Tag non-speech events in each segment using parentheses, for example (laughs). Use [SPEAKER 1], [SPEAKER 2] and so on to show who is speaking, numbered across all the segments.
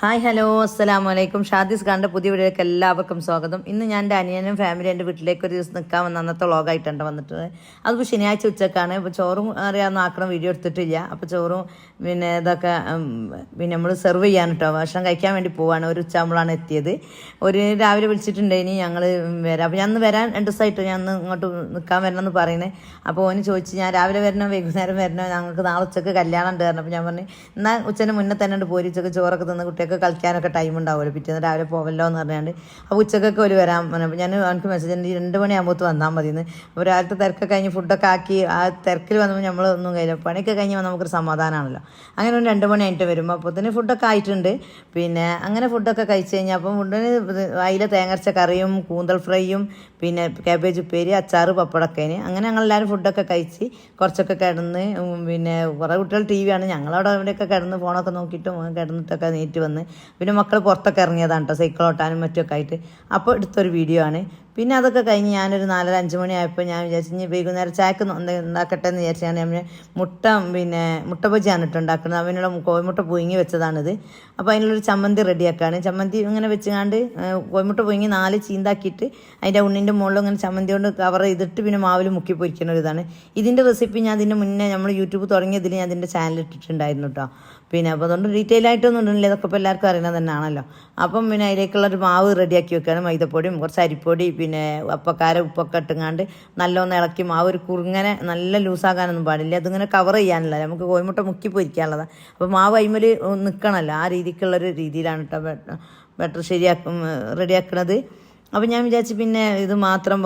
[SPEAKER 1] Hi hello അസ്സലാമു അലൈക്കും. ഷാദിസ് ഖാന്റെ പുതിയ വീഡിയോയിലേക്ക് എല്ലാവർക്കും സ്വാഗതം. ഇന്ന് ഞാൻ എന്റെ അനിയനും ഫാമിലി എന്റെ വീട്ടിലേക്ക് ഒരു ദിവസം നിൽക്കാൻ വന്ന അന്നത്തെ വ്ളോഗായിട്ടുണ്ട് വന്നിട്ട് അതിപ്പോൾ ശനിയാഴ്ച ഉച്ചക്കാണ്. ഇപ്പോൾ ചോറും അറിയാവുന്ന ആക്കണം വീഡിയോ എടുത്തിട്ടില്ല. അപ്പോൾ ചോറും പിന്നെ ഇതൊക്കെ പിന്നെ നമ്മൾ സെർവ് ചെയ്യാൻ കേട്ടോ. ഭക്ഷണം കഴിക്കാൻ വേണ്ടി പോവാണ്. ഒരു ഉച്ചാകുമ്പോഴാണ് എത്തിയത്. ഒരു രാവിലെ വിളിച്ചിട്ടുണ്ട് ഇനി ഞങ്ങൾ വരാം. അപ്പോൾ ഞാൻ വരാൻ രണ്ട് ദിവസമായിട്ട് ഞാൻ ഇങ്ങോട്ട് നിൽക്കാൻ വരണം എന്ന് പറയുന്നത്. അപ്പോൾ ഓന് ചോദിച്ച് ഞാൻ രാവിലെ വരണോ വൈകുന്നേരം വരണോ ഞങ്ങൾക്ക് നാളെ ഉച്ചയ്ക്ക് കല്യാണം ഉണ്ട് അപ്പോൾ ഞാൻ പറഞ്ഞു എന്നാൽ ഉച്ചന് മുന്നേ തന്നെ പോരി ഉച്ചയ്ക്ക് ചോറൊക്കെ തിന്ന് കുട്ടികൾക്ക് കളിക്കാനൊക്കെ ടൈം ഉണ്ടാവുമല്ലോ. പിറ്റേന്ന് രാവിലെ പോവല്ലോ എന്ന് പറഞ്ഞാണ്ട്. അപ്പോൾ ഉച്ചക്കൊക്കെ ഒരു വരാൻ ഞാൻ എനിക്ക് മെസ്സേജ് ഉണ്ട് രണ്ട് മണിയാകുമ്പോൾ വന്നാൽ മതി എന്ന് അപ്പോൾ രാവിലത്തെ തിരക്കൊക്കെ കഴിഞ്ഞ് ഫുഡൊക്കെ ആക്കി ആ തിരക്കിൽ വന്നപ്പോൾ നമ്മൾ ഒന്നും കഴിയില്ല. പണിയൊക്കെ കഴിഞ്ഞ് നമുക്കൊരു സമാധാനമാണല്ലോ അങ്ങനെ ഒരു രണ്ട് മണി ആയിട്ട് വരുമ്പോൾ അപ്പോൾ തന്നെ ഫുഡൊക്കെ ആയിട്ടുണ്ട്. പിന്നെ അങ്ങനെ ഫുഡൊക്കെ കഴിച്ച് കഴിഞ്ഞാൽ അപ്പം ഫുഡിന് അതിലെ തേങ്ങരച്ച കറിയും കൂന്തൽ ഫ്രൈയും പിന്നെ കാബേജ് ഉപ്പേരി അച്ചാറ് പപ്പടക്കേന് അങ്ങനെ ഞങ്ങളെല്ലാവരും ഫുഡൊക്കെ കഴിച്ച് കുറച്ചൊക്കെ കിടന്ന് പിന്നെ കുറേ കുട്ടികൾ ടി വിയാണ് ഞങ്ങളവിടെ അവിടെയൊക്കെ കിടന്ന് ഫോണൊക്കെ നോക്കിയിട്ടും കിടന്നിട്ടൊക്കെ നീറ്റ് വന്ന്. പിന്നെ മക്കൾ പുറത്തൊക്കെ ഇറങ്ങിയതാണ് കേട്ടോ സൈക്കിൾ ഓട്ടാനും മറ്റുമൊക്കെ ആയിട്ട്. അപ്പോൾ എടുത്തൊരു വീഡിയോ ആണ്. പിന്നെ അതൊക്കെ കഴിഞ്ഞ് ഞാനൊരു നാലര അഞ്ച് മണിയായപ്പോൾ ഞാൻ വിചാരിച്ചു ഇനി വൈകുന്നേരം ചായക്ക് ഉണ്ടാക്കട്ടെ എന്ന് വിചാരിച്ചു ഞാൻ ഞാൻ മുട്ട പിന്നെ മുട്ട ബജിയാണ് ഇട്ട് ഉണ്ടാക്കുന്നത് അവനുള്ള കോഴിമുട്ട പുഴുങ്ങി വെച്ചതാണിത്. അപ്പോൾ അതിനുള്ളൊരു ചമ്മന്തി റെഡിയാക്കാണ്. ചമ്മന്തി ഇങ്ങനെ വെച്ചുകൊണ്ട് കോഴിമുട്ട പുഴുങ്ങി നാല് ചീന്താക്കിയിട്ട് അതിന്റെ ഉണ്ണിന്റെ മുകളിൽ ഇങ്ങനെ ചമ്മന്തി കൊണ്ട് കവർ ചെയ്തിട്ട് പിന്നെ മാവിൽ മുക്കി പൊരിക്കുന്ന ഒരു ഇതാണ് ഇതിന്റെ റെസിപ്പി ഞാൻ ഇതിന്റെ മുന്നേ നമ്മൾ യൂട്യൂബ് തുടങ്ങിയതിൽ ഞാൻ ഇതിന്റെ ചാനൽ ഇട്ടിട്ടുണ്ടായിരുന്നു കേട്ടോ പിന്നെ അപ്പോൾ അതുകൊണ്ട് ഡീറ്റെയിൽ ആയിട്ടൊന്നും ഉണ്ടല്ലോ ഇതൊക്കെ ഇപ്പോൾ എല്ലാവർക്കും അറിയുന്നത് തന്നെയാണല്ലോ. അപ്പം പിന്നെ അതിലേക്കുള്ള ഒരു മാവ് റെഡിയാക്കി വെക്കുകയാണ്. മൈദപ്പൊടിയും കുറച്ച് അരിപ്പൊടി പിന്നെ അപ്പക്കാര ഉപ്പൊക്കെ ഇട്ടുങ്ങാണ്ട് നല്ലോണം ഇളക്കി മാവ് ഒരു കുറുങ്ങനെ നല്ല ലൂസാകാനൊന്നും പാടില്ല. അതിങ്ങനെ കവർ ചെയ്യാനല്ല. നമുക്ക് കോഴിമുട്ട മുക്കി പൊരിക്കാനുള്ളതാണ് അപ്പോൾ മാവ് അയിമൽ നിൽക്കണമല്ലോ ആ രീതിക്കുള്ളൊരു രീതിയിലാണ് കേട്ടോ ബെറ്റർ ശരിയാക്കും റെഡിയാക്കണത് അപ്പോൾ ഞാൻ വിചാരിച്ചു പിന്നെ ഇത് മാത്രം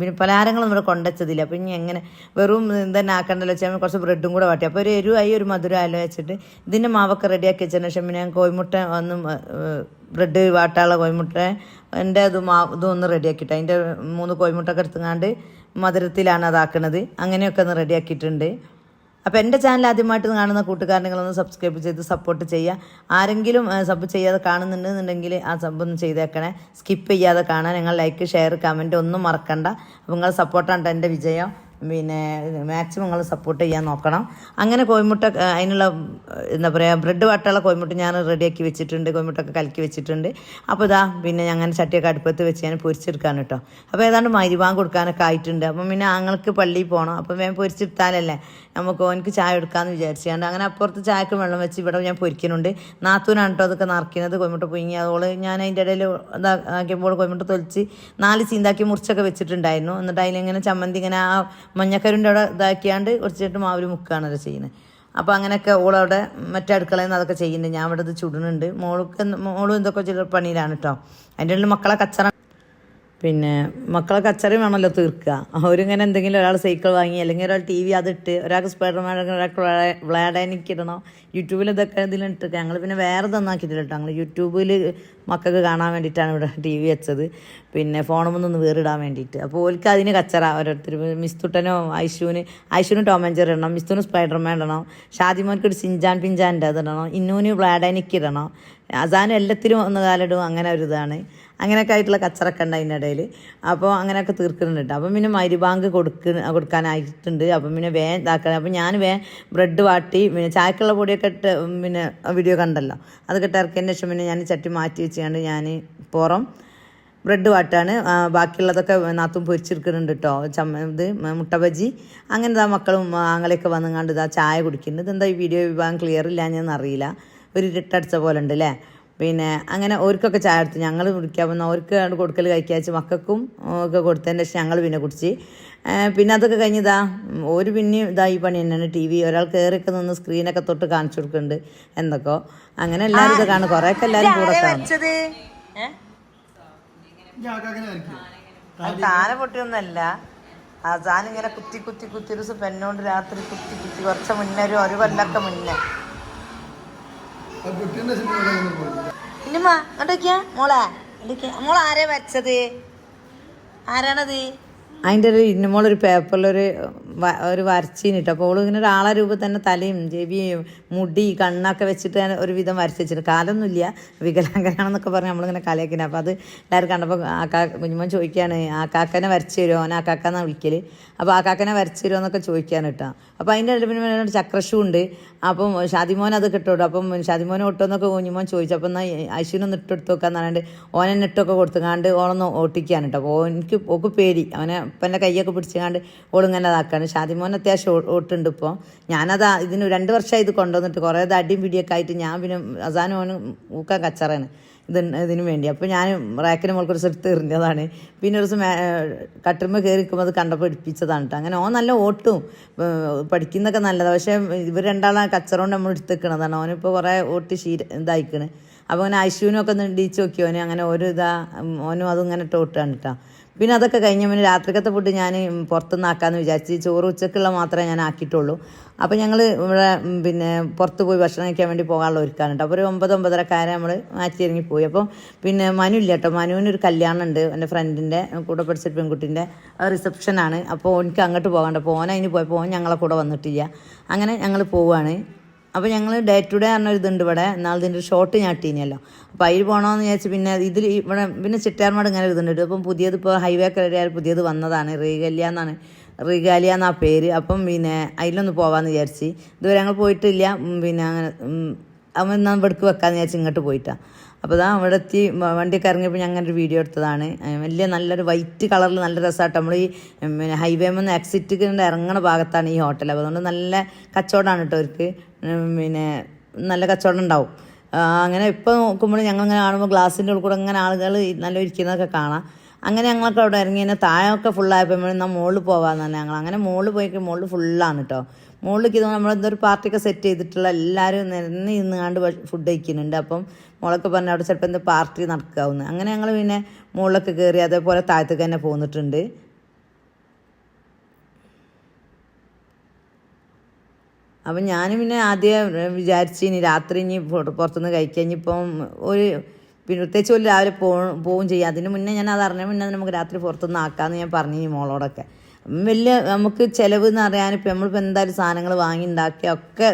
[SPEAKER 1] പിന്നെ പലഹാരങ്ങളൊന്നും ഇവിടെ കൊണ്ടുവച്ചതില്ല. അപ്പം ഇനി എങ്ങനെ വെറും തന്നെ ആക്കണ്ടല്ലോ വെച്ചാൽ കുറച്ച് ബ്രെഡും കൂടെ വാട്ടി. അപ്പോൾ ഒരു എരുവായി ഒരു മധുരം വെച്ചിട്ട് ഇതിന്റെ മാവൊക്കെ റെഡിയാക്കി വെച്ചതിന് ശേഷം ഞാൻ കോഴിമുട്ട ഒന്നും ബ്രെഡ് വാട്ടാളെ കോഴിമുട്ട എന്റെ അത് മാ ഇതൊന്ന് റെഡിയാക്കിയിട്ട് അതിന്റെ മൂന്ന് കോഴിമുട്ടൊക്കെ എടുത്തുങ്ങാണ്ട് മധുരത്തിലാണ് അതാക്കണത് അങ്ങനെയൊക്കെ ഒന്ന് റെഡിയാക്കിയിട്ടുണ്ട്. അപ്പോൾ എന്റെ ചാനൽ ആദ്യമായിട്ട് കാണുന്ന കൂട്ടുകാരങ്ങളൊന്ന് സബ്സ്ക്രൈബ് ചെയ്ത് സപ്പോർട്ട് ചെയ്യുക ആരെങ്കിലും സബ് ചെയ്യാതെ കാണുന്നുണ്ടെന്നുണ്ടെങ്കിൽ ആ സബ് ഒന്ന് ചെയ്തേക്കണേ. സ്കിപ്പ് ചെയ്യാതെ കാണാൻ നിങ്ങൾ ലൈക്ക് ഷെയർ കമന്റ് ഒന്നും മറക്കണ്ട. അപ്പോൾ നിങ്ങൾ സപ്പോർട്ടാണ് എന്റെ വിജയം. പിന്നെ മാക്സിമം നിങ്ങൾ സപ്പോർട്ട് ചെയ്യാൻ നോക്കണം. അങ്ങനെ കോയിമുട്ട അതിനുള്ള എന്താ പറയുക ബ്രെഡ് വാട്ടുള്ള കോഴിമുട്ട ഞാൻ റെഡിയാക്കി വെച്ചിട്ടുണ്ട്. കോയിമുട്ടൊക്കെ കലക്കി വെച്ചിട്ടുണ്ട്. അപ്പോൾ ഇതാ പിന്നെ ഞാൻ ചട്ടിയൊക്കെ അടുപ്പത്ത് വെച്ച് ഞാൻ പൊരിച്ചെടുക്കാൻ കേട്ടോ. അപ്പോൾ ഏതാണ്ട് മരുവാൻ കൊടുക്കാനൊക്കെ ആയിട്ടുണ്ട്. അപ്പം പിന്നെ ആങ്ങൾക്ക് പള്ളിയിൽ പോകണം അപ്പം ഞാൻ പൊരിച്ചെടുത്താലല്ലേ നമുക്ക് ഓനക്ക് ചായ എടുക്കാമെന്ന് വിചാരിച്ചുകൊണ്ട് അങ്ങനെ അപ്പുറത്ത് ചായക്ക് വെള്ളം വെച്ച് ഇവിടെ ഞാൻ പൊരിക്കുന്നുണ്ട് നാത്തൂനാണ് കേട്ടോ അതൊക്കെ നിറക്കുന്നത് കോയിമുട്ട പുഴുങ്ങി അതോൾ ഞാൻ അതിന്റെ ഇടയിൽ ഇതാക്കിയപ്പോൾ കോഴിമുട്ട തൊലിച്ച് നാല് ചീന്താക്കി മുറിച്ചൊക്കെ വെച്ചിട്ടുണ്ടായിരുന്നു. എന്നിട്ട് അതിലിങ്ങനെ ചമ്മന്തി ഇങ്ങനെ ആ മഞ്ഞക്കരുന്റെ അവിടെ ഇതാക്കിയാണ്ട് കുറച്ചിട്ട് മാവിൽ മുക്കുകയാണല്ലോ ചെയ്യുന്നത് അപ്പോൾ അങ്ങനെയൊക്കെ ഓളവിടെ മറ്റേ അടുക്കളയിൽ നിന്ന് അതൊക്കെ ചെയ്യുന്നുണ്ട്. ഞാൻ ഇവിടെ ഇത് ചുടുന്നുണ്ട്. മോൾക്ക് മോളും എന്തൊക്കെ ചില പണിയിലാണ് കേട്ടോ അതിന്റെ ഉള്ളിൽ മക്കളെ കച്ചറ പിന്നെ മക്കളെ കച്ചറയും വേണമല്ലോ തീർക്കുക. അവരിങ്ങനെ എന്തെങ്കിലും ഒരാൾ സൈക്കിൾ വാങ്ങി അല്ലെങ്കിൽ ഒരാൾ ടി വി അതിട്ട് ഒരാൾക്ക് സ്പൈഡർമാൻ ഒരാൾക്ക് വ്ളാഡാനിക്ക് ഇടണം. യൂട്യൂബിൽ ഇതൊക്കെ ഇതിലിട്ടിരിക്കുക ഞങ്ങൾ പിന്നെ വേറെ തന്നാക്കിയിട്ടില്ല കേട്ടോ ഞങ്ങൾ യൂട്യൂബിൽ മക്കൾക്ക് കാണാൻ വേണ്ടിയിട്ടാണ് ഇവിടെ (laughs) ടി വി വെച്ചത്. പിന്നെ ഫോണുമൊന്നും ഒന്ന് വേറിടാൻ വേണ്ടിയിട്ട്. അപ്പോൾ ഓൽക്ക് അതിന് കച്ചറ. ഓരോരുത്തർ മിസ്തുട്ടനോ ഐഷുവിന് ഐഷുവിന് ടോം ആൻഡ് ജെറി ഇടണം മിസ്തുവിന് സ്പൈഡർമാൻ ഇടണം ഷാദിമോൻക്ക് ഒരു സിഞ്ചാൻ പിഞ്ചാന്റെ അത് ഇടണം ഇന്നൂന് ബ്ലാഡാനിക്ക് ഇടണം. അസാനും എല്ലാത്തിനും ഒന്ന് കാലിടും അങ്ങനെ ഒരു ഇതാണ്. അങ്ങനെയൊക്കെ ആയിട്ടുള്ള കച്ചറൊക്കെ ഉണ്ട് അതിന്റെ ഇടയിൽ അപ്പോൾ അങ്ങനെയൊക്കെ തീർക്കുന്നുണ്ട് അപ്പം പിന്നെ മരുബാങ്ക് കൊടുക്ക കൊടുക്കാനായിട്ടുണ്ട്. അപ്പം പിന്നെ വേ ഇതാക്കണം അപ്പം ഞാൻ വേ ബ്രെഡ് വാട്ടി പിന്നെ ചായക്കുള്ള പൊടിയൊക്കെ ഇട്ട് പിന്നെ വീഡിയോ കണ്ടല്ലോ. അതൊക്കെ ഇട്ട് ഇറക്കിയതിന് ശേഷം പിന്നെ ഞാൻ ചട്ടി മാറ്റി വെച്ചുകൊണ്ട് ഞാൻ പുറം. ബ്രെഡ് വാട്ടാണ്. ബാക്കിയുള്ളതൊക്കെ നാത്തും പൊരിച്ചെടുക്കുന്നുണ്ട് കേട്ടോ ചമ്മ ഇത് മുട്ട ബജി. അങ്ങനെ ഇതാ മക്കളും ആങ്ങളെയൊക്കെ വന്നുങ്ങാണ്ട് ഇതാ ചായ കുടിക്കുന്നുണ്ട്. ഇതെന്താ ഈ വീഡിയോ വിഭാഗം ക്ലിയർ ഇല്ല ഞാൻ അറിയില്ല ഒരു ഇരുട്ടടിച്ച പോലെ ഉണ്ട് അല്ലേ പിന്നെ അങ്ങനെ ഓർക്കൊക്കെ ചായ എടുത്ത് ഞങ്ങൾ കുടിക്കാൻ വന്ന ഓർക്ക് കൊടുക്കൽ കഴിക്കാച്ച് മക്കൾക്കും ഒക്കെ കൊടുത്തതിന്റെ ശേഷം ഞങ്ങൾ പിന്നെ കുടിച്ച്. പിന്നെ അതൊക്കെ കഴിഞ്ഞതാ ഒരു പിന്നെ ഇതാ ഈ പണി തന്നെയാണ്. ടി വി ഒരാൾ കയറിയൊക്കെ നിന്ന് സ്ക്രീനൊക്കെ തൊട്ട് കാണിച്ചു കൊടുക്കുന്നുണ്ട് എന്തൊക്കെയോ അങ്ങനെ എല്ലാവരും ഇത് കാണും. കുറേയൊക്കെ എല്ലാവരും കൂടെ കാണും. താന പൊട്ടിയൊന്നല്ല ആ ഇങ്ങനെ കുത്തി കുത്തി കുത്തി ഒരു ദിവസം പെണ്ണോണ്ട് രാത്രി കുത്തി കുത്തി കുറച്ച് മുന്നേ ഒരു ഒരു കൊല്ലൊക്കെ മുന്നേ. അങ്ങോട്ടേക്കാ മോളെ. ആരെ ആരാ വരച്ചത്? ആരാണത്? അതിന്റെ ഒരു ഇന്നുമോളൊരു പേപ്പറിലൊരു ഒരു വരച്ചീനിട്ട് അപ്പോൾ ഇങ്ങനെ ഒരാളെ രൂപം തന്നെ തലയും ചെവിയും മുടി കണ്ണൊക്കെ വെച്ചിട്ട് ഞാൻ ഒരു വിധം വരച്ച് വെച്ചിട്ട് കാലൊന്നുമില്ല. വികലാംഗനാണെന്നൊക്കെ പറഞ്ഞ് നമ്മളിങ്ങനെ കലയാക്കിനെ അപ്പോൾ അത് എല്ലാവരും കണ്ടപ്പോൾ ആ കാ കുഞ്ഞുമോൻ ചോദിക്കുകയാണ് ആ കാക്കനെ വരച്ച് തരുമോ ഓൻ ആ കാക്കാന്നാണ് വിളിക്കൽ അപ്പോൾ ആ കാക്കനെ വരച്ച് തരുമോ എന്നൊക്കെ ചോദിക്കാൻ കേട്ടോ അപ്പോൾ അതിന്റെ ഇടയിൽ പിന്നെ ചക്രഷൂ ഉണ്ട് അപ്പം ഷാദിമോൻ അത് കിട്ടുള്ളൂ. അപ്പം ഷാദിമോൻ ഒട്ടുമെന്നൊക്കെ കുഞ്ഞുമോൻ ചോദിച്ചു. അപ്പം എന്നാൽ അശ്വിനൊന്ന് ഇട്ടെടുത്ത് നോക്കാന്ന് പറഞ്ഞിട്ട് ഓനെ ഇട്ടൊക്കെ കൊടുത്തുകാണ്ട് ഓളൊന്ന് ഓട്ടിക്കാണ് കേട്ടോ. എനിക്ക് ഓക്ക് പേടി. അവനെ ഇപ്പം കൈയൊക്കെ പിടിച്ചുകാണ്ട് ഓളിങ്ങനെ ഇതാക്കാണ്. ഷാദിമോൻ അത്യാവശ്യം ഓട്ടുണ്ട് ഇപ്പോൾ. ഞാനത് ഇതിന് രണ്ട് വർഷമായി ഇത് കൊണ്ടുവന്നിട്ട് കുറേ അടിയും പിടിയൊക്കെ ആയിട്ട് ഞാൻ പിന്നെ അസാനും ഓനും ഊക്കാൻ കച്ചറാണ് ഇത് ഇതിന് വേണ്ടി. അപ്പോൾ ഞാൻ റാക്കിന് മുകൾക്ക് ഒരു സ്ഥലത്ത് എറിഞ്ഞതാണ്. പിന്നെ ഒരു ദിവസം കട്ടുമ്മ കയറി നിൽക്കുമ്പോൾ അത് കണ്ടപ്പോൾ പഠിപ്പിച്ചതാണ് കേട്ടോ അങ്ങനെ ഓൻ നല്ല ഓട്ടും പഠിക്കുന്നൊക്കെ നല്ലതാണ് പക്ഷേ ഇവർ രണ്ടാളാ കച്ചറോണ്ട് നമ്മൾ എടുത്തേക്കണതാണ് ഓനിപ്പോൾ കുറേ ഓട്ടി ശീ ഇതായിക്കണ്. അപ്പോൾ അങ്ങനെ ഐശുവിനൊക്കെ ഒന്ന് ഇടിച്ച് നോക്കി. ഓന് അങ്ങനെ ഓരോ ഇതാ ഓനും അതും ഇങ്ങനെ ഇട്ട് ഓട്ടാണ് കേട്ടോ പിന്നെ അതൊക്കെ കഴിഞ്ഞ പിന്നെ രാത്രിക്കത്തെ ഫുഡ് ഞാൻ പുറത്തുനിന്ന് ആക്കാമെന്ന് വിചാരിച്ച്. ചോറ് ഉച്ചക്കുള്ള മാത്രമേ ഞാൻ ആക്കിയിട്ടുള്ളൂ. അപ്പോൾ ഞങ്ങൾ ഇവിടെ പിന്നെ പുറത്ത് പോയി ഭക്ഷണം കഴിക്കാൻ വേണ്ടി പോകാനുള്ള ഒരുക്കാനുണ്ട് അപ്പോൾ ഒരു ഒമ്പത് ഒമ്പതരക്കാരെ നമ്മൾ മാറ്റി ഇറങ്ങി പോയി. അപ്പോൾ പിന്നെ മനു ഇല്ല കേട്ടോ മനുവിന് ഒരു കല്യാണം ഉണ്ട്. എന്റെ ഫ്രണ്ടിന്റെ കൂടെ പഠിച്ച പെൺകുട്ടീന്റെ റിസപ്ഷനാണ്. അപ്പോൾ എനിക്ക് അങ്ങോട്ട് പോകണ്ട ഓൻ അതിന് പോയപ്പോൾ ഞങ്ങളെ കൂടെ വന്നിട്ടില്ല. അങ്ങനെ ഞങ്ങൾ പോവുകയാണ് അപ്പോൾ ഞങ്ങൾ ഡേ ടു ഡേ പറഞ്ഞ ഇതുണ്ട് ഇവിടെ. എന്നാൽ ഇതിന്റെ ഒരു ഷോട്ട് ഞാൻ ഇട്ടീനല്ലോ. അപ്പോൾ അതിൽ പോകണമെന്ന് വിചാരിച്ച് പിന്നെ ഇതിൽ ഇവിടെ പിന്നെ ചിറ്റാർമാട് ഇങ്ങനെ ഇതുണ്ട്. അപ്പം പുതിയത് ഇപ്പോൾ ഹൈവേ കയറിയാൽ പുതിയത് വന്നതാണ്. റീഗല്യ എന്നാണ്. റീഗാലിയ എന്നാ പേര്. അപ്പം പിന്നെ അതിലൊന്ന് പോകാമെന്ന് വിചാരിച്ച്. ഇതുവരെ ഞങ്ങൾ പോയിട്ടില്ല. പിന്നെ അങ്ങനെ അവൻ എന്നാൽ ഇവിടേക്ക് വെക്കാമെന്ന് വിചാരിച്ച് ഇങ്ങോട്ട് പോയിട്ടാണ് അപ്പോൾ ഇതാ അവിടെ എത്തി വണ്ടി ഇറങ്ങിയപ്പോൾ ഞാൻ അങ്ങനെ ഒരു വീഡിയോ എടുത്തതാണ് വലിയ നല്ലൊരു വൈറ്റ് കളറിൽ നല്ല രസമായിട്ട് നമ്മൾ ഈ പിന്നെ ഹൈവേ നിന്ന് എക്സിറ്റ് ഇറങ്ങണ ഭാഗത്താണ് ഈ ഹോട്ടൽ അപ്പോൾ അതുകൊണ്ട് നല്ല കച്ചവടമാണ് കേട്ടോ അവർക്ക് പിന്നെ നല്ല കച്ചവടം ഉണ്ടാവും. അങ്ങനെ ഇപ്പോൾ നോക്കുമ്പോൾ ഞങ്ങൾ ഇങ്ങനെ കാണുമ്പോൾ ഗ്ലാസിന്റെ ഉള്ളിൽ കൂടെ അങ്ങനെ ആളുകൾ നല്ല ഇരിക്കുന്നതൊക്കെ കാണാം. അങ്ങനെ ഞങ്ങളൊക്കെ അവിടെ ഇറങ്ങി തന്നെ താഴെയൊക്കെ ഫുള്ളായപ്പോൾ നമ്മൾ എന്നാൽ മുകളിൽ പോകാമെന്ന് തന്നെ ഞങ്ങൾ അങ്ങനെ മുകളിൽ പോയി മുകളിൽ ഫുള്ളാണ് കേട്ടോ മുകളിലേക്ക് ഇത് നമ്മൾ എന്തൊരു പാർട്ടിയൊക്കെ സെറ്റ് ചെയ്തിട്ടുള്ള എല്ലാവരും നിരന്ന് ഇരുന്നുകാണ്ട് ഫുഡ് കഴിക്കുന്നുണ്ട്. അപ്പം മോളൊക്കെ പറഞ്ഞു അവിടെ ചിലപ്പോൾ എന്താ പാർട്ടി നടക്കാവുന്നു. അങ്ങനെ ഞങ്ങൾ പിന്നെ മുകളിലൊക്കെ കയറി അതേപോലെ താഴത്തേക്ക് തന്നെ പോന്നിട്ടുണ്ട്. അപ്പം ഞാൻ പിന്നെ ആദ്യം വിചാരിച്ച് ഇനി രാത്രി ഇനി പുറ- പുറത്തുനിന്ന് കഴിക്കാൻ ഇനിയിപ്പം ഒരു പിന്നെ പ്രത്യേകിച്ച് ഒരു രാവിലെ പോ പോവും ചെയ്യും. അതിന് മുന്നേ ഞാൻ അത് അറിഞ്ഞ മുന്നേ നമുക്ക് രാത്രി പുറത്തുനിന്ന് ആക്കാമെന്ന് ഞാൻ പറഞ്ഞു മോളോടൊക്കെ. വലിയ നമുക്ക് ചിലവ് എന്ന് അറിയാനിപ്പോൾ നമ്മളിപ്പോൾ എന്തായാലും സാധനങ്ങൾ വാങ്ങി ഉണ്ടാക്കിയ ഒക്കെ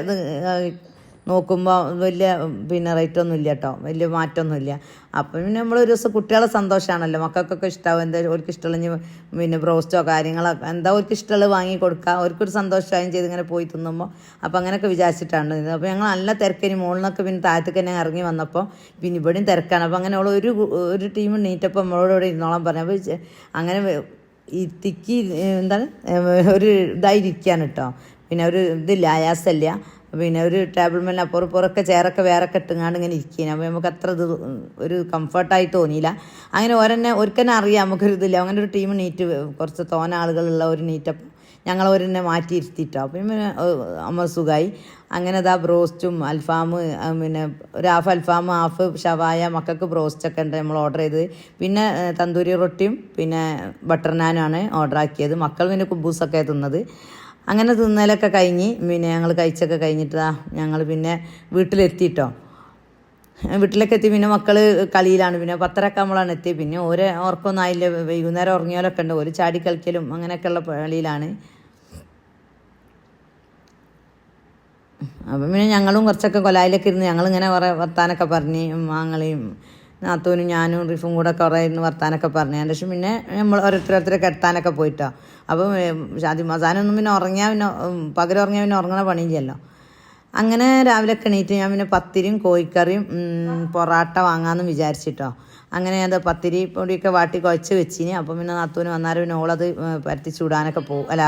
[SPEAKER 1] നോക്കുമ്പോൾ വലിയ പിന്നെ റേറ്റ് ഒന്നും ഇല്ല കേട്ടോ വലിയ മാറ്റമൊന്നുമില്ല അപ്പം പിന്നെ നമ്മൾ ഒരു ദിവസം കുട്ടികളെ സന്തോഷമാണല്ലോ മക്കൾക്കൊക്കെ ഇഷ്ടമാവും എന്താ അവർക്ക് ഇഷ്ടമുള്ള പിന്നെ ബ്രോസ്റ്റോ കാര്യങ്ങളോ എന്താ അവർക്ക് ഇഷ്ടമുള്ളത് വാങ്ങി കൊടുക്കുക അവർക്കൊരു സന്തോഷമായും ചെയ്ത് ഇങ്ങനെ പോയി തിന്നുമ്പോൾ അപ്പോൾ അങ്ങനെയൊക്കെ വിചാരിച്ചിട്ടാണ് ഇത്. അപ്പോൾ ഞങ്ങൾ നല്ല തിരക്കിന് മുകളിൽ നിന്നൊക്കെ പിന്നെ താഴത്തേക്ക് തന്നെ ഇറങ്ങി വന്നപ്പോൾ പിന്നെ ഇവിടെയും തിരക്കാണ്. അപ്പോൾ അങ്ങനെ ഒരു ഒരു ടീം നീറ്റപ്പോൾ നമ്മളോട് ഇവിടെ ഇരുന്നോളാൻ പറഞ്ഞു. അപ്പോൾ അങ്ങനെ ഈ തിക്കി എന്താണ് ഒരു ഇതായിരിക്കാൻ കേട്ടോ പിന്നെ ഒരു ഇതില്ല ആയാസമില്ല പിന്നെ ഒരു ടേബിൾ മേലെ അപ്പുറം ഇപ്പുറമൊക്കെ ചേറൊക്കെ വേറൊക്കെ ഇട്ടുങ്ങാണ്ട് ഇങ്ങനെ ഇരിക്കുകയാണ് അപ്പോൾ നമുക്ക് അത്ര ഇത് ഒരു കംഫർട്ടായി തോന്നിയില്ല. അങ്ങനെ ഓരെന്നെ ഒരിക്കനെ അറിയാം നമുക്കൊരു ഇതില്ല. അങ്ങനെ ഒരു ടീം നീറ്റ് കുറച്ച് തോന ആളുകളുള്ള ഒരു നീറ്റപ്പ് ഞങ്ങൾ ഒരെന്നെ മാറ്റി ഇരുത്തിയിട്ടോ അപ്പം പിന്നെ അമ്മ സുഖമായി അങ്ങനെ അതാ ബ്രോസ്റ്റും അൽഫാം ആ, പിന്നെ ഒരു ഹാഫ് അൽഫാം ഹാഫ് ഷവായ മക്കൾക്ക് ബ്രോസ്റ്റൊക്കെ ഉണ്ട് നമ്മൾ ഓർഡർ ചെയ്തത്. പിന്നെ തന്തൂരി റൊട്ടിയും പിന്നെ ബട്ടർ നാനാണ് ഓർഡർ ആക്കിയത്. മക്കൾ പിന്നെ കുബൂസൊക്കെ തിന്നത്. അങ്ങനെ തിന്നലൊക്കെ കഴിഞ്ഞ് പിന്നെ ഞങ്ങൾ കഴിച്ചൊക്കെ കഴിഞ്ഞിട്ടാ ഞങ്ങൾ പിന്നെ വീട്ടിലെത്തിയിട്ടോ വീട്ടിലൊക്കെ എത്തി പിന്നെ മക്കൾ കളിയിലാണ്. പിന്നെ പത്തരക്ക നമ്മളാണ് എത്തി പിന്നെ ഓരോ ഓർക്കൊന്നും ആയില്ല. വൈകുന്നേരം ഉറങ്ങിയാലൊക്കെ ഉണ്ട്. ഒരു ചാടി കളിക്കലും അങ്ങനെയൊക്കെയുള്ള കളിയിലാണ്. അപ്പം പിന്നെ ഞങ്ങളും കുറച്ചൊക്കെ കൊലായിലൊക്കെ ഇരുന്ന് ഞങ്ങളിങ്ങനെ കുറേ വർത്താനൊക്കെ പറഞ്ഞ് മാങ്ങളെയും നാത്തൂനും ഞാനും റിഫും കൂടെ കുറേ ഇരുന്ന് വർത്താനൊക്കെ പറഞ്ഞു. അതിന് ശേഷം പിന്നെ നമ്മൾ ഓരോരുത്തരോരുത്തരെ കെട്ടാനൊക്കെ പോയിട്ടോ. അപ്പം ഷാജി മസാനൊന്നും പിന്നെ ഉറങ്ങിയാൽ പിന്നെ പകരം ഉറങ്ങിയാൽ പിന്നെ ഉറങ്ങണ പണിയില്ലല്ലോ. അങ്ങനെ രാവിലെ എണീറ്റ് ഞാൻ പിന്നെ പത്തിരിയും കോഴിക്കറിയും പൊറാട്ട വാങ്ങാമെന്ന് വിചാരിച്ചിട്ടോ. അങ്ങനെ അത് പത്തിരി പൊടിയൊക്കെ വാട്ടി കുഴച്ച് വെച്ചിന്. അപ്പം പിന്നെ നാത്തൂന് വന്നാലും പിന്നെ ഓളത് പരത്തി ചൂടാനൊക്കെ പോകും അല്ല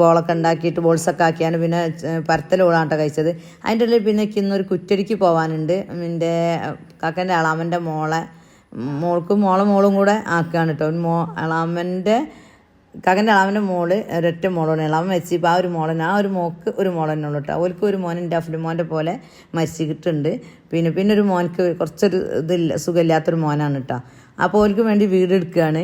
[SPEAKER 1] ബോളൊക്കെ ഉണ്ടാക്കിയിട്ട് ബോൾസൊക്കെ ആക്കിയാണ് പിന്നെ പരത്തൽ ഓളാട്ടോ കഴിച്ചത്. അതിന്റെ ഉള്ളിൽ പിന്നെ ഇന്നൊരു കുറ്റടിക്ക് പോകാനുണ്ട് എന്റെ കാക്കന്റെ അളാമന്റെ മോളെ മോൾക്കും മോളെ മോളും കൂടെ ആക്കുകയാണ് കേട്ടോ. മോ അളാമന്റെ കകന്റെ അളാവിന്റെ മോൾ ഒരൊറ്റ മോളാണ് ഇളാമ മരിച്ചിപ്പോൾ ആ ഒരു മോളൻ ആ ഒരു മോക്ക് ഒരു മോളന്നെ ഉള്ളു കേട്ടോ അവർക്ക് ഒരു മോൻ എന്റെ അഫ്ലുമോന്റെ പോലെ മരിച്ചിട്ടുണ്ട്. പിന്നെ പിന്നെ ഒരു മോനക്ക് കുറച്ചൊരു ഇതില്ല സുഖമില്ലാത്തൊരു മോനാണ് കേട്ടോ അപ്പോൾ അവർക്ക് വേണ്ടി വീട് എടുക്കുകയാണ്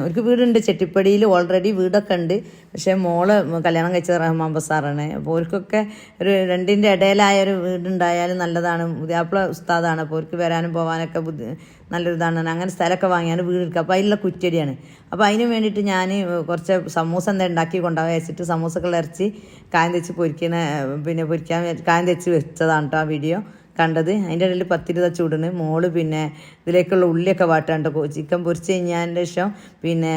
[SPEAKER 1] അവർക്ക് വീടുണ്ട്. ചെട്ടിപ്പടിയിൽ ഓൾറെഡി വീടൊക്കെ ഉണ്ട്. പക്ഷേ മോൾ കല്യാണം കഴിച്ചത് റഹ്മാൻ ബസാറാണ്. അപ്പോൾ അവർക്കൊക്കെ ഒരു രണ്ടിന്റെ ഇടയിലായ ഒരു വീടുണ്ടായാലും നല്ലതാണ്. പുതിയാപ്പിള ഉസ്താദാണ്. അപ്പോൾ അവർക്ക് വരാനും പോകാനൊക്കെ ബുദ്ധി നല്ലൊരു ഇതാണ് അങ്ങനെ സ്ഥലമൊക്കെ വാങ്ങിയാണ് വീട് എടുക്കുക. അപ്പോൾ അതിലുള്ള കുറ്റടിയാണ്. അപ്പോൾ അതിന് വേണ്ടിയിട്ട് ഞാൻ കുറച്ച് സമൂസ എന്താ ഉണ്ടാക്കി കൊണ്ടുപോയി വെച്ചിട്ട് സമൂസകൾ ഇറച്ചി കായം തെച്ച് പൊരിക്കണ പിന്നെ പൊരിക്കാൻ കായം തെച്ച് വെച്ചതാണ് കേട്ടോ ആ വീഡിയോ കണ്ടത്. അതിന്റെ ഇടയിൽ പത്തിരുത ചൂടണ്. മോൾ പിന്നെ ഇതിലേക്കുള്ള ഉള്ളിയൊക്കെ വാട്ടാണ്ട് ചിക്കൻ പൊരിച്ച് കഴിഞ്ഞതിന്റെ ശേഷം പിന്നെ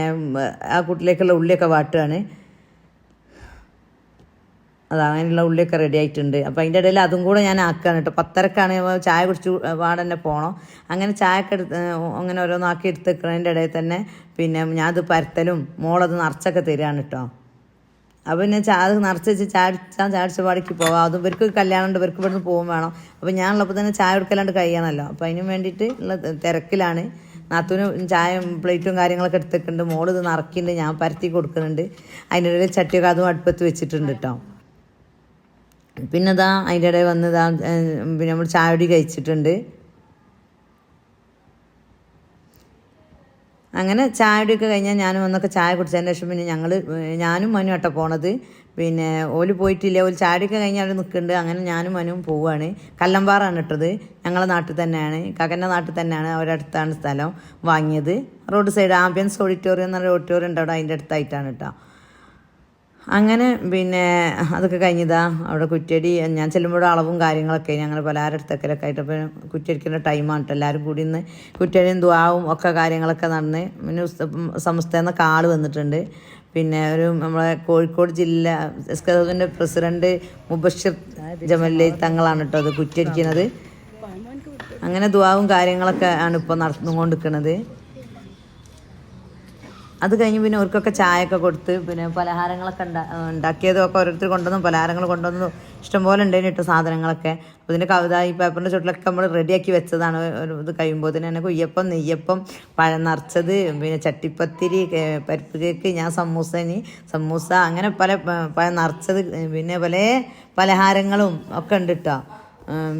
[SPEAKER 1] ആ കുട്ടിലേക്കുള്ള ഉള്ളിയൊക്കെ വാട്ടുകയാണ് അത് അങ്ങനെയുള്ള ഉള്ളിയൊക്കെ റെഡി ആയിട്ടുണ്ട്. അപ്പോൾ അതിന്റെ ഇടയിൽ അതും കൂടെ ഞാൻ ആക്കുകയാണ് കേട്ടോ. പത്തരക്കാണ് ചായ കുടിച്ച് പാടന്നെ പോകണം അങ്ങനെ ചായ ഒക്കെ എടുത്ത് അങ്ങനെ ഓരോന്നാക്കി എടുത്ത് വെക്കുന്നതിന്റെ ഇടയിൽ തന്നെ പിന്നെ ഞാനത് പരത്തലും മോളത് നിറച്ചൊക്കെ തരികയാണ് കേട്ടോ. അപ്പോൾ പിന്നെ ചാ അത് നിറച്ച് വെച്ച് ചാടിച്ചാൽ ചാടിച്ച പാടിക്ക് പോവാം. അതും ഇവർക്ക് കല്യാണം ഉണ്ട് ഇവർക്ക് ഇവിടുന്ന് പോകും വേണം. അപ്പോൾ ഞാനുള്ളപ്പോൾ തന്നെ ചായ കൊടുക്കലാണ്ട് കഴിയണമല്ലോ അപ്പോൾ അതിന് വേണ്ടിയിട്ട് ഉള്ള തിരക്കിലാണ്. നാത്തൂന് ചായയും പ്ലേറ്റും കാര്യങ്ങളൊക്കെ എടുത്തിട്ടുണ്ട്. മോൾ ഇത് നിറക്കിണ്ട് ഞാൻ പരത്തി കൊടുക്കുന്നുണ്ട്. അതിന്റെ ഇടയിൽ ചട്ടിയൊക്കെ അതും അടുപ്പത്ത് വെച്ചിട്ടുണ്ട് കേട്ടോ പിന്നെ ഇതാ അതിന്റെ ഇടയിൽ വന്ന് ഇതാ പിന്നെ നമ്മൾ ചായ കഴിച്ചിട്ടുണ്ട്. അങ്ങനെ ചായ കുടിയൊക്കെ കഴിഞ്ഞാൽ ഞാനും വന്നൊക്കെ ചായ കുടിച്ചതിന് ശേഷം പിന്നെ ഞങ്ങൾ ഞാനും മനു കേട്ടോ പോണത്. പിന്നെ ഓൽ പോയിട്ടില്ല ഓൽ ചായ കുടിയൊക്കെ കഴിഞ്ഞാൽ അവിടെ നിൽക്കുന്നുണ്ട് അങ്ങനെ ഞാനും മനുവും പോവുകയാണ് കല്ലമ്പാറാണ് ഇട്ടത്. ഞങ്ങളെ നാട്ടിൽ തന്നെയാണ്. കകന്റെ നാട്ടിൽ തന്നെയാണ് അവരടുത്താണ് സ്ഥലം വാങ്ങിയത്. റോഡ് സൈഡ് ആംബിയൻസ് ഓഡിറ്റോറിയം എന്നൊരു ഓഡിറ്റോറിയം ഉണ്ട് അവിടെ അതിന്റെ അടുത്തായിട്ടാണ് കേട്ടോ അങ്ങനെ പിന്നെ അതൊക്കെ കഴിഞ്ഞതാ അവിടെ കുറ്റടി ഞാൻ ചെല്ലുമ്പോൾ അളവും കാര്യങ്ങളൊക്കെ ഞങ്ങൾ പലഹാരം എടുത്തൊക്കെ ആയിട്ട് അപ്പോൾ കുറ്റടിക്കുന്ന ടൈമാണ് എല്ലാവരും കൂടി ഇന്ന് കുറ്റടിയും ദ്വാവും ഒക്കെ കാര്യങ്ങളൊക്കെ നടന്ന് പിന്നെ സംസ്ഥാന കാൾ വന്നിട്ടുണ്ട്. പിന്നെ ഒരു നമ്മളെ കോഴിക്കോട് ജില്ല എസ്കേദിന്റെ പ്രസിഡന്റ് മുബഷിർ ജമല്ലി തങ്ങളാണ് കേട്ടോ അത് കുറ്റടിക്കുന്നത് അങ്ങനെ ദ്വാവും കാര്യങ്ങളൊക്കെ ആണ് ഇപ്പോൾ നടന്നുകൊണ്ടിരിക്കുന്നത് അത് കഴിഞ്ഞ് പിന്നെ അവർക്കൊക്കെ ചായയൊക്കെ കൊടുത്ത് പിന്നെ പലഹാരങ്ങളൊക്കെ ഉണ്ടാ ഉണ്ടാക്കിയതൊക്കെ ഓരോരുത്തർ കൊണ്ടുവന്നു പലഹാരങ്ങൾ കൊണ്ടുവന്നു. ഇഷ്ടംപോലെ ഉണ്ടായിരുന്നു കേട്ടോ സാധനങ്ങളൊക്കെ. അപ്പോൾ ഇതിന്റെ കവിത ഈ പേപ്പറിന്റെ ചുട്ടിലൊക്കെ നമ്മൾ റെഡിയാക്കി വെച്ചതാണ് ഒരു ഇത് കഴിയുമ്പോൾ തന്നെ കുയ്യപ്പം നെയ്യപ്പം പഴം നിറച്ചത് പിന്നെ ചട്ടിപ്പത്തിരി പരിപ്പ് കേക്ക് ഞാൻ സമൂസനി സമൂസ അങ്ങനെ പല പഴം നിറച്ചത് പിന്നെ പല പലഹാരങ്ങളും ഒക്കെ ഉണ്ട് കേട്ടോ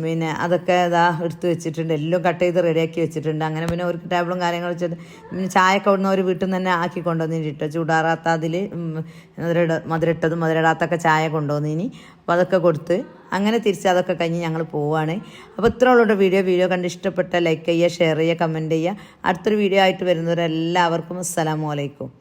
[SPEAKER 1] പിന്നെ അതൊക്കെ ഇതാ എടുത്ത് വെച്ചിട്ടുണ്ട്. എല്ലാം കട്ട് ചെയ്ത് റെഡിയാക്കി വെച്ചിട്ടുണ്ട്. അങ്ങനെ പിന്നെ ഒരു ടേബിളും കാര്യങ്ങൾ വെച്ചിട്ട് പിന്നെ ചായയൊക്കെ അവിടുന്ന് ഒരു വീട്ടിൽ നിന്ന് തന്നെ ആക്കി കൊണ്ടുവന്നിട്ട് ചൂടാറാത്ത അതിൽ മധുര മധുരട്ടതും മധുരടാത്തൊക്കെ ചായ കൊണ്ടുവന്നിനി. അപ്പോൾ അതൊക്കെ കൊടുത്ത് അങ്ങനെ തിരിച്ച് അതൊക്കെ കഴിഞ്ഞ് ഞങ്ങൾ പോവുകയാണ് അപ്പോൾ ഇത്ര ഉള്ള വീഡിയോ വീഡിയോ കണ്ട് ഇഷ്ടപ്പെട്ട ലൈക്ക് ചെയ്യുക ഷെയർ ചെയ്യുക കമന്റ് ചെയ്യുക. അടുത്തൊരു വീഡിയോ ആയിട്ട് വരുന്നവരെല്ലാവർക്കും അസ്സലാമു അലൈക്കും.